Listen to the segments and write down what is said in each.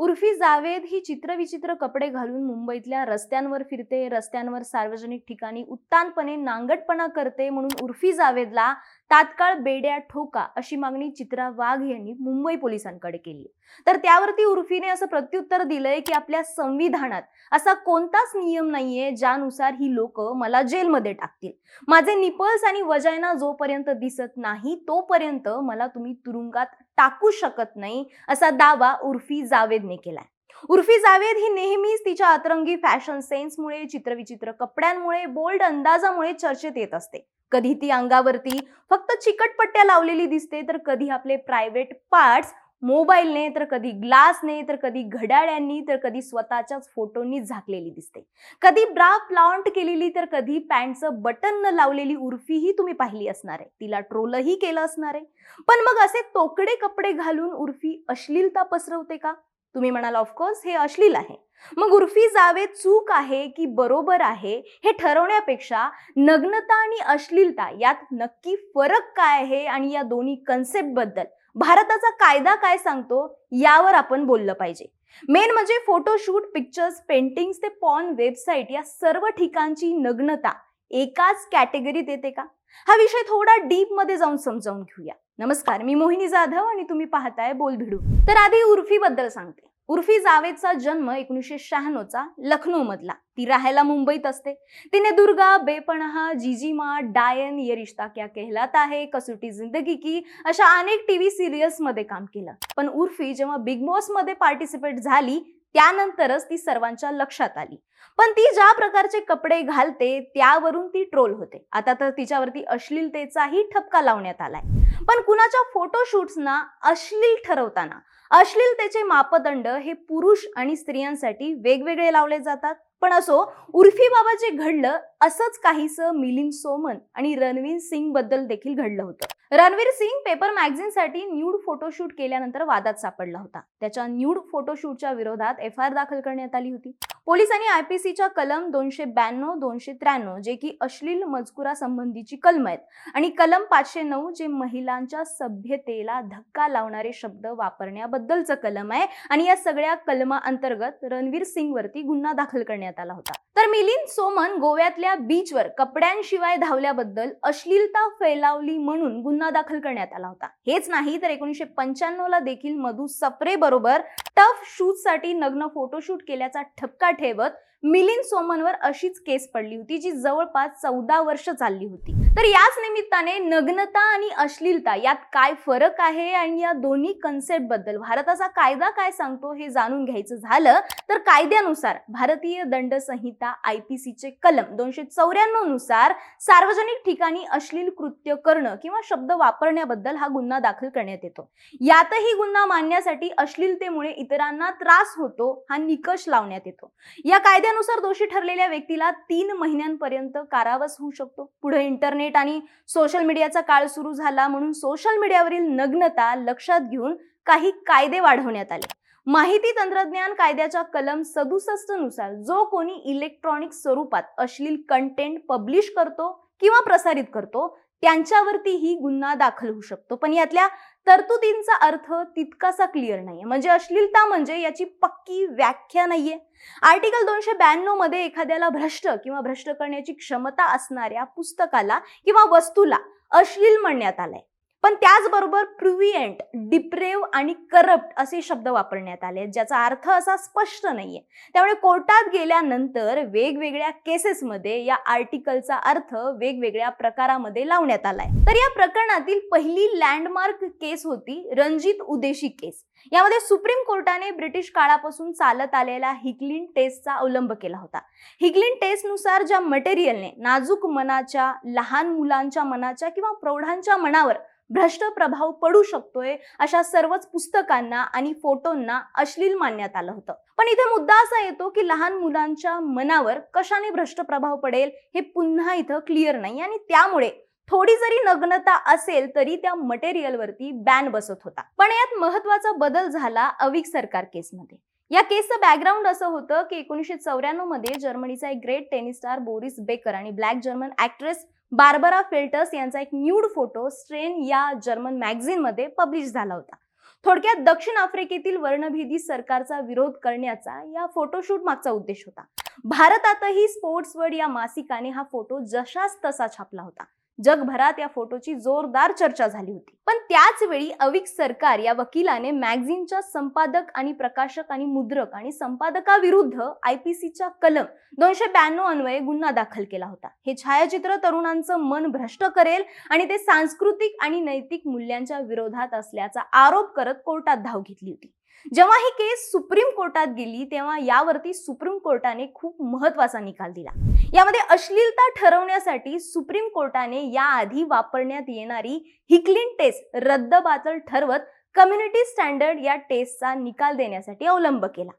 उर्फी जावेद ही चित्रविचित्र कपडे घालून मुंबईतल्या रस्त्यांवर फिरते रस्त्यांवर सार्वजनिक ठिकाणी उत्तानपणे नांगटपणा करते म्हणून उर्फी जावेदला तात्काळ बेड्या ठोका अशी मागणी चित्रा वाघ यांनी मुंबई पोलिसांकडे केली तर त्यावरती उर्फीने असं प्रत्युत्तर दिलंय की आपल्या संविधानात असा कोणताच नियम नाहीये ज्यानुसार ही लोक मला जेलमध्ये टाकतील. माझे निपल्स आणि वजायना जोपर्यंत दिसत नाही तोपर्यंत मला तुम्ही तुरुंगात टाकू शकत नाही असा दावा उर्फी जावेदने केलाय. उर्फी जावेद ही नेहमीच तिच्या अतरंगी फॅशन सेन्समुळे चित्रविचित्र कपड्यांमुळे बोल्ड अंदाजामुळे चर्चेत येत असते. कधी ती अंगावरती फक्त चिकटपट्ट्या लावलेली दिसते तर कधी आपले प्रायव्हेट पार्ट्स मोबाईलने तर कधी ग्लासने तर कधी घड्याळ्यांनी तर कधी स्वतःच्याच फोटोंनी झाकलेली दिसते. कधी ब्रा प्लांट केलेली तर कधी पॅन्टचं बटन न लावलेली उर्फीही तुम्ही पाहिली असणार आहे. तिला ट्रोलही केलं असणार आहे. पण मग असे तोकडे कपडे घालून उर्फी अश्लीलता पसरवते का? तुम्ही म्हणाल ऑफकोर्स हे अश्लील आहे. मग उर्फी जावे चूक आहे की बरोबर आहे हे ठरवण्यापेक्षा नग्नता आणि अश्लीलता यात नक्की फरक काय आहे आणि या दोन्ही कन्सेप्टबद्दल? भारताचा कायदा काय सांगतो यावर आपण बोललं पाहिजे. मेन म्हणजे फोटोशूट पिक्चर्स पेंटिंग्स ते पॉन वेबसाईट या सर्व ठिकाणची नग्नता एकाच कॅटेगरीत येते का? हा विषय थोडा डीपमध्ये जाऊन समजावून घेऊया. नमस्कार मी मोहिनी जाधव आणि तुम्ही पाहताय बोल भिडू तर आधी उर्फी बद्दल सांगते. उर्फी जावेदचा जन्म एकोणीसशे शहाण्णवचा लखनौ मधला ती राहायला मुंबईत असते. तिने दुर्गा बेपणहा जिजिमा डायन ये रिश्ता क्या कहलाता है कसोटी जिंदगी की अशा अनेक टीव्ही सिरियल्समध्ये काम केलं. पण उर्फी जेव्हा बिग बॉसमध्ये पार्टिसिपेट झाली त्यानंतरच ती सर्वांच्या लक्षात आली. पण ती ज्या प्रकारचे कपडे घालते त्यावरून ती ट्रोल होते. आता तर तिच्यावरती अश्लीलतेचाही ठपका लावण्यात आलाय. पण कुणाच्या फोटोशूट्सना अश्लील ठरवताना अश्लीलतेचे मापदंड हे पुरुष आणि स्त्रियांसाठी वेगवेगळे लावले जातात. पण असो उर्फी बाबा जे घडलं असंच काहीसं मिलिंद सोमन आणि रणवीर सिंगबद्दल देखील घडलं होतं. रणवीर सिंग पेपर मॅगझिनसाठी न्यूड फोटोशूट केल्यानंतर वादात सापडला होता. त्याच्या न्यूड फोटोशूटच्या विरोधात एफ आय आर दाखल करण्यात आली होती. पोलिसांनी आयपीसीच्या कलम दोनशे ब्याण्णव दोनशे त्र्याण्णव जे की अश्लील मजकुरासंबंधीची कलम आहेत आणि कलम पाचशे नऊ जे महिलांच्या सभ्यतेला धक्का लावणारे शब्द वापरण्याबद्दलचं कलम आहे आणि या सगळ्या कलमा अंतर्गत रणवीर सिंग वरती गुन्हा दाखल करण्यात आला होता. तर मिलिंद सोमन गोव्यातल्या बीचवर कपड्यांशिवाय धावल्याबद्दल अश्लीलता फैलावली म्हणून गुन्हा दाखल करण्यात आला होता. हेच नाही तर एकोणीसशे पंच्याण्णव ला देखील मधु सप्रे बरोबर टफ शूटसाठी नग्न फोटोशूट केल्याचा ठपका ठेवत मिलिंद सोमनवर अशीच केस पडली होती जी जवळपास चौदा वर्ष चालली होती. तर याच निमित्ताने नग्नता आणि अश्लीलता यात काय फरक आहे आणि या दोन्ही कन्सेप्टबद्दल भारताचा कायदा काय सांगतो हे जाणून घ्यायचं झालं. तर कायद्यानुसार भारतीय दंड संहिता आय पी सीचे कलम दोनशे चौऱ्याण्णवनुसार सार्वजनिक ठिकाणी अश्लील कृत्य करणं किंवा शब्द वापरण्याबद्दल हा गुन्हा दाखल करण्यात येतो. यातही गुन्हा मानण्यासाठी अश्लीलतेमुळे इतरांना त्रास होतो हा निकष लावण्यात येतो. या कायद्यानुसार दोषी ठरलेल्या व्यक्तीला तीन महिन्यांपर्यंत कारावास होऊ शकतो. पुढे इंटरनेट आणि सोशल मीडियाचा काळ सुरू झाला म्हणून सोशल मीडियावरील नग्नता लक्षात घेऊन काही कायदे वाढवण्यात आले. माहिती तंत्रज्ञान कायद्याच्या कलम सदुसष्टनुसार जो कोणी इलेक्ट्रॉनिक स्वरूपात अश्लील कंटेंट पब्लिश करतो किंवा प्रसारित करतो त्यांच्यावरतीही गुन्हा दाखल होऊ शकतो. पण यातल्या तरतुदींचा अर्थ तितकासा क्लिअर नाहीये. म्हणजे अश्लीलता म्हणजे याची पक्की व्याख्या नाहीये. आर्टिकल दोनशे ब्याण्णवमध्ये एखाद्याला भ्रष्ट किंवा भ्रष्ट करण्याची क्षमता असणाऱ्या पुस्तकाला किंवा वस्तूला अश्लील म्हणण्यात आलंय. पण त्याचबरोबर प्रुविएंट डिप्रेव आणि करप्ट असे शब्द वापरण्यात आले ज्याचा अर्थ असा स्पष्ट नाहीये. त्यामुळे कोर्टात गेल्यानंतर वेगवेगळ्या केसेसमध्ये या आर्टिकलचा अर्थ वेगवेगळ्या प्रकारामध्ये लावण्यात आलाय. तर या प्रकरणातील पहिली लँडमार्क केस होती रणजित उदेशी केस. यामध्ये सुप्रीम कोर्टाने ब्रिटिश काळापासून चालत आलेल्या हिगलिन टेस्टचा अवलंब केला होता. हिगलिन टेस्टनुसार ज्या मटेरियलने नाजूक मनाच्या लहान मुलांच्या मनाच्या किंवा प्रौढांच्या मनावर भ्रष्ट प्रभाव पडू शकतोय अशा सर्वच पुस्तकांना आणि फोटोंना अश्लील मानण्यात आलं होतं. पण इथे मुद्दा असा येतो की लहान मुलांच्या मनावर कशाने भ्रष्ट प्रभाव पडेल हे पुन्हा इथं क्लिअर नाही आणि त्यामुळे थोडी जरी नग्नता असेल तरी त्या मटेरियलवरती बॅन बसत होता. पण यात महत्त्वाचा बदल झाला अविक सरकार केसमध्ये. या केसचं बॅकग्राऊंड असं होतं की एकोणीसशे चौऱ्याण्णवमध्ये जर्मनीचा एक great tennis star Boris Becker आणि black German actress Barbara Feltus यांचा एक न्यूड फोटो स्ट्रेन या जर्मन मॅगझिनमध्ये पब्लिश झाला होता. थोडक्यात दक्षिण आफ्रिकेतील वर्णभेदी सरकारचा विरोध करण्याचा या फोटोशूट मागचा उद्देश होता. भारतातही स्पोर्ट्स वर्ड या मासिकाने हा फोटो जशाच तसा छापला होता. जगभरात या फोटोची जोरदार चर्चा झाली होती. पण त्याच वेळी अविक सरकार या वकिलाने मॅगझिनच्या संपादक आणि प्रकाशक आणि मुद्रक आणि संपादकाविरुद्ध आयपीसीच्या कलम दोनशे ब्याण्णव अन्वये गुन्हा दाखल केला होता. हे छायाचित्र तरुणांचं मन भ्रष्ट करेल आणि ते सांस्कृतिक आणि नैतिक मूल्यांच्या विरोधात असल्याचा आरोप करत कोर्टात धाव घेतली होती. जेव्हा ही केस सुप्रीम कोर्टात गेली तेव्हा यावरती सुप्रीम कोर्टाने खूप महत्त्वाचा निकाल दिला. यामध्ये अश्लीलता ठरवण्यासाठी सुप्रीम कोर्टाने याआधी वापरण्यात येणारी हिकलिन टेस्ट रद्दबातल ठरवत कम्युनिटी स्टँडर्ड या टेस्टचा निकाल देण्यासाठी अवलंब केला.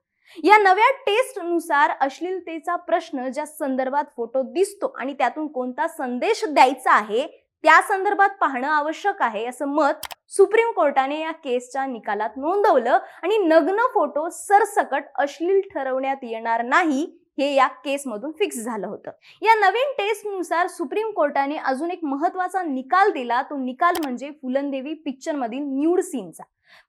या नव्या टेस्टनुसार अश्लीलतेचा प्रश्न ज्या संदर्भात फोटो दिसतो आणि त्यातून कोणता संदेश द्यायचा आहे त्या संदर्भात पाहणं आवश्यक आहे असं मत सुप्रीम कोर्टाने या केसच्या निकालात नोंदवलं आणि नग्न फोटो सरसकट अश्लील ठरवण्यात येणार नाही हे या केसमधून फिक्स झालं होतं. या नवीन टेस्टनुसार सुप्रीम कोर्टाने अजून एक महत्त्वाचा निकाल दिला. तो निकाल म्हणजे फुलंदेवी पिक्चरमधील न्यूड सीनचा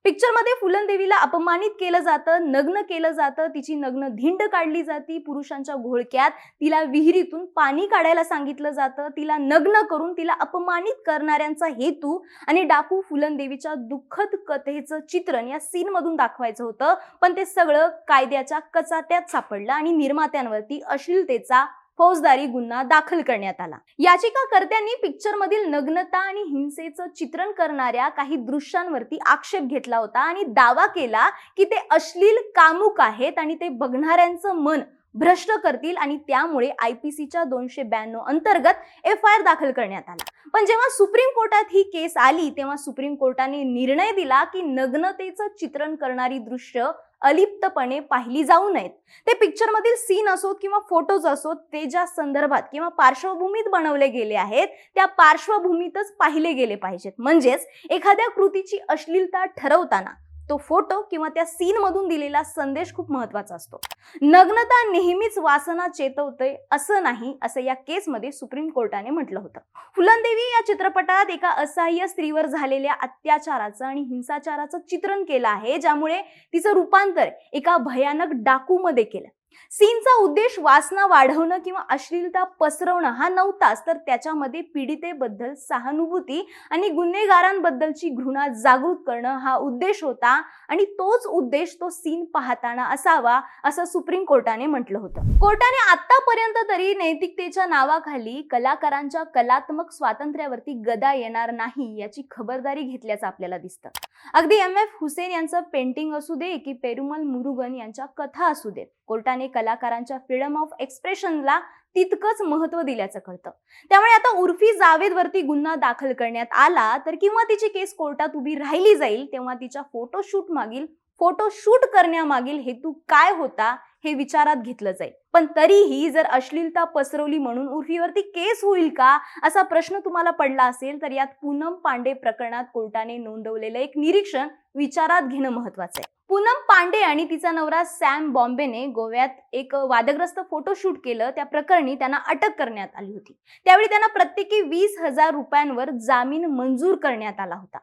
पिक्चरमध्ये फुलनदेवीला अपमानित केलं जातं नग्न केलं जातं तिची नग्न धिंड काढली जाती पुरुषांच्या घोळक्यात तिला विहिरीतून पाणी काढायला सांगितलं जातं तिला नग्न करून तिला अपमानित करणाऱ्यांचा हेतू आणि डाकू फुलनदेवीच्या दुःखद कथेचं चित्रण या सीनमधून दाखवायचं होतं. पण ते सगळं कायद्याच्या कचाट्यात सापडलं आणि निर्मात्यांवरती अश्लीलतेचा फौजदारी गुन्हा दाखल करण्यात आला. याचिकाकर्त्यांनी पिक्चर मधील नग्नता आणि हिंसेचं चित्रण करणाऱ्या काही दृश्यांवरती आक्षेप घेतला होता आणि दावा केला की ते अश्लील कामुक आहेत आणि ते बघणाऱ्यांचं मन भ्रष्ट करतील आणि त्यामुळे आयपीसीच्या दोनशे ब्याण्णव अंतर्गत एफ आय आर दाखल करण्यात आला. पण जेव्हा सुप्रीम कोर्टात ही केस आली तेव्हा सुप्रीम कोर्टाने निर्णय दिला की नग्नतेचं चित्रण करणारी दृश्य अलिप्तपणे पाहिली जाऊ नयेत. ते पिक्चर मधील सीन असोत किंवा फोटोज असोत ते ज्या संदर्भात किंवा पार्श्वभूमीत बनवले गेले आहेत त्या पार्श्वभूमीतच पाहिले गेले पाहिजेत. म्हणजेच एखाद्या कृतीची अश्लीलता ठरवताना तो फोटो किंवा त्या सीन मधून दिलेला संदेश खूप महत्त्वाचा असतो. नग्नता नेहमीच वासना चेतवते असं नाही असं या केसमध्ये सुप्रीम कोर्टाने म्हटलं होतं. फुलनदेवी या चित्रपटात एका असहाय्य स्त्रीवर झालेल्या अत्याचाराचं आणि हिंसाचाराचं चित्रण केलं आहे ज्यामुळे तिचं रूपांतर एका भयानक डाकूमध्ये केलं. सीनचा उद्देश वासना वाढवणं किंवा अश्लीलता पसरवणं हा नव्हताच तर त्याच्यामध्ये पीडितेबद्दल सहानुभूती आणि गुन्हेगारांबद्दलची घृणा जागृत करणं हा उद्देश होता आणि तोच उद्देश तो सीन पाहताना असावा असं सुप्रीम कोर्टाने म्हटलं होतं. कोर्टाने आतापर्यंत तरी नैतिकतेच्या नावाखाली कलाकारांच्या कलात्मक स्वातंत्र्यावरती गदा येणार नाही याची खबरदारी घेतल्याचं आपल्याला दिसतं. अगदी एम एफ हुसेन यांचं पेंटिंग असू दे की पेरुमल मुरुगन यांच्या कथा असू देत. कोर्टाने कलाकारांच्या फ्रीडम ऑफ एक्सप्रेशनला तितकंच महत्त्व दिल्याचं कळतं. त्यामुळे आता उर्फी जावेदवरती गुन्हा दाखल करण्यात आला तर किंवा तिची केस कोर्टात उभी राहिली जाईल तेव्हा तिच्या फोटोशूट मागील फोटोशूट करण्यामागील हेतू काय होता हे विचारात घेतलं जाईल. पण तरीही जर अश्लीलता पसरवली म्हणून उर्फीवरती केस होईल का असा प्रश्न तुम्हाला पडला असेल तर यात पूनम पांडे प्रकरणात कोर्टाने नोंदवलेलं एक निरीक्षण विचारात घेणं महत्वाचं आहे. पूनम पांडे आणि तिचा नवरा सॅम बॉम्बेने गोव्यात एक वादग्रस्त फोटोशूट केलं. त्या प्रकरणी त्यांना अटक करण्यात आली होती. त्यावेळी त्यांना प्रत्येकी वीस हजार रुपयांवर जामीन मंजूर करण्यात आला होता.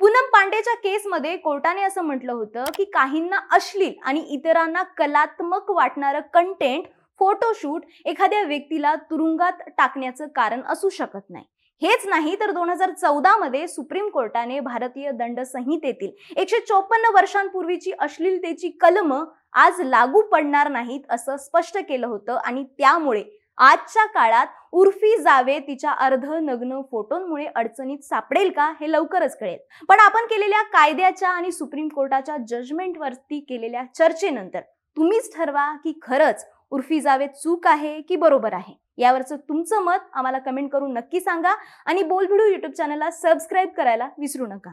पूनम पांडेच्या केसमध्ये कोर्टाने असं म्हटलं होतं की काहींना अश्लील आणि इतरांना कलात्मक वाटणारं कंटेंट फोटोशूट एखाद्या व्यक्तीला तुरुंगात टाकण्याचं कारण असू शकत नाही. हेच नाही तर दोन हजार चौदा मध्ये सुप्रीम कोर्टाने भारतीय दंड संहितेतील एकशे चोपन्न वर्षांपूर्वीची अश्लीलतेची कलम आज लागू पडणार नाहीत असं स्पष्ट केलं होतं आणि त्यामुळे आजच्या काळात उर्फी जावे तिच्या अर्ध नग्न फोटोंमुळे अडचणीत सापडेल का हे लवकरच कळेल. पण आपण केलेल्या कायद्याच्या आणि सुप्रीम कोर्टाच्या जजमेंटवरती केलेल्या चर्चेनंतर तुम्हीच ठरवा की खरंच उर्फी जावे चूक आहे की बरोबर आहे. यावरचं तुमचं मत आम्हाला कमेंट करून नक्की सांगा आणि बोलभिडू यूट्यूब चॅनलला सबस्क्राईब करायला विसरू नका.